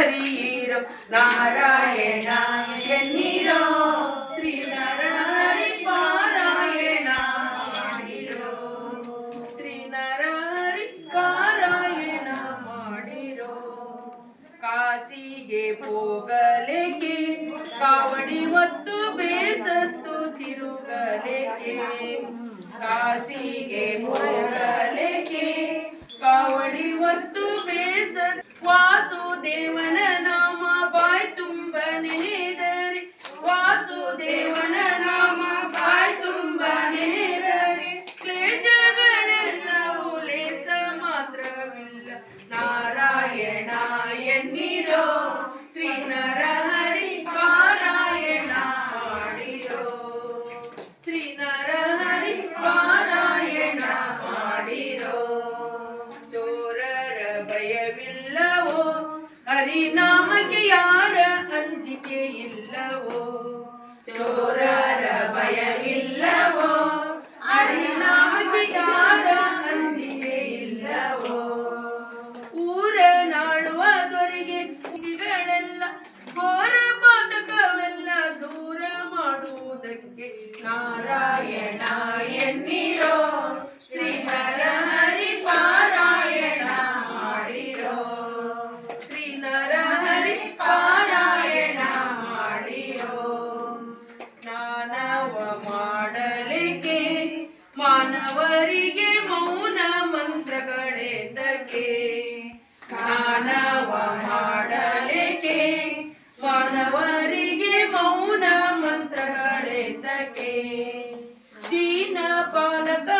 ಬರೀರೋ ನಾರಾಯಣ ಎನ್ನಿರೋ ಶ್ರೀ ನರಹರಿ ಪಾರಾಯಣ ಮಾಡಿರೋ ಶ್ರೀ ನರಹರಿ ಪಾರಾಯಣ ಮಾಡಿರೋ. ಕಾಸಿಗೆ ಹೋಗಲೇಕೆ, ಕಾವಡಿ ಹೊತ್ತು ಬೇಸತ್ತು ತಿರುಗಲೆಗೆ ಕಾಸಿಗೆ ಭಯವಿಲ್ಲವೋ ಹರಿನಾಮಕ್ಕೆ ಯಾರ ಅಂಜಿಕೆ ಇಲ್ಲವೋ? ಚೋರರ ಭಯವಿಲ್ಲವೋ? ಹರಿನಾಮಕ್ಕೆ ಯಾರ ಅಂಜಿಕೆ ಇಲ್ಲವೋ? ಊರ ನಾಳುವ ದೊರೆಗೆ ಘೋರ ಪಾತಕವೆಲ್ಲ ದೂರ ಮಾಡುವುದಕ್ಕೆ ನಾರಾಯಣ Kona Ta.